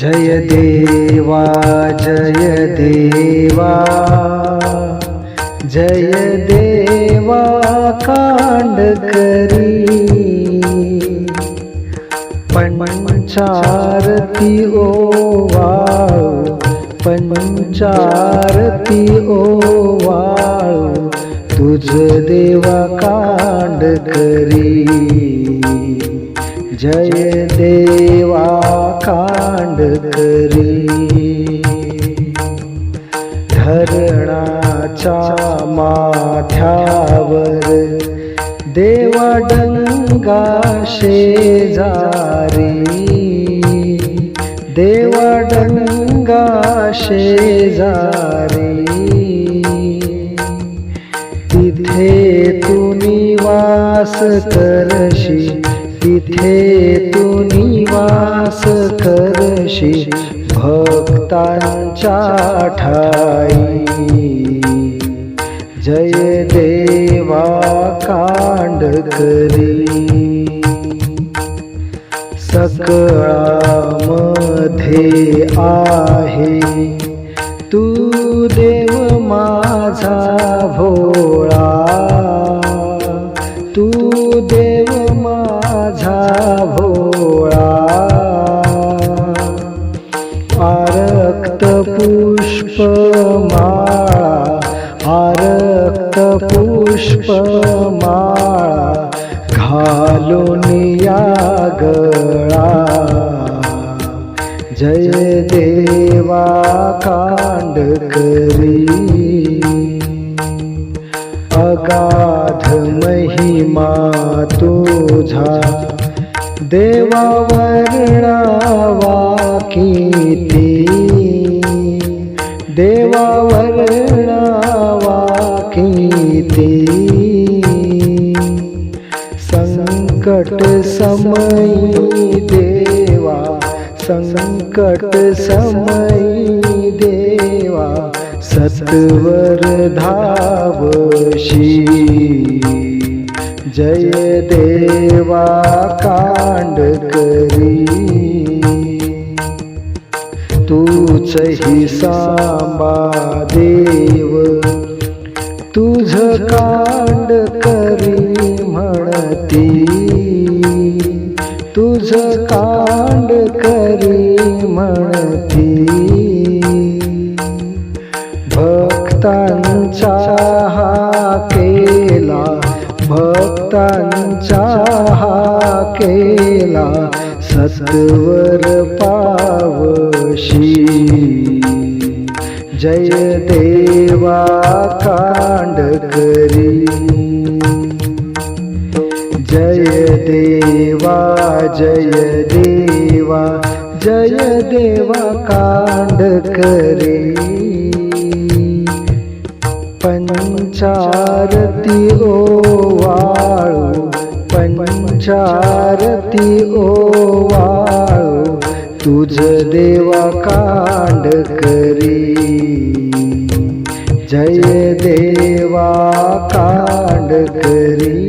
जय देवा जय देवा जय देवा कांड करी। पंचारती ओवाळू पंचारती ओवाळू तुझ देवा कांड करी। जय देवा। कांड करी धरणाच्या माथ्यावर देवा डंगा शेजारी. देवा डंगा शेजारी. तिथे तू निवास करशी तिथे तू निवास करशी भक्तांच्या ठाई. जय देवा कांड करी सकळामध्ये आहे. तू देव माझा भो आरक्त पुष्प माळा घालून या गळा जय देवा कांड करी अगाध महिमा तुझा, देवा वर्णावा किती देवा वर्णावा संकट समयी देवा संकट समयी देवा सत्वर धावशी। जय देवा कांड करी। तूच ही सांबा देव तुझ कांड करी म्हणती। तुझ कांड करी म्हणती. भक्तांचा हा केला भक्तांचा हा केला सत्वर पावशी. जय देवा कांड करी देवा जय देवा जय देवा कांड करे पंचारती ओवाळू पंचारती वाळू तुझ देवा कांड करी जय देवा कांड करी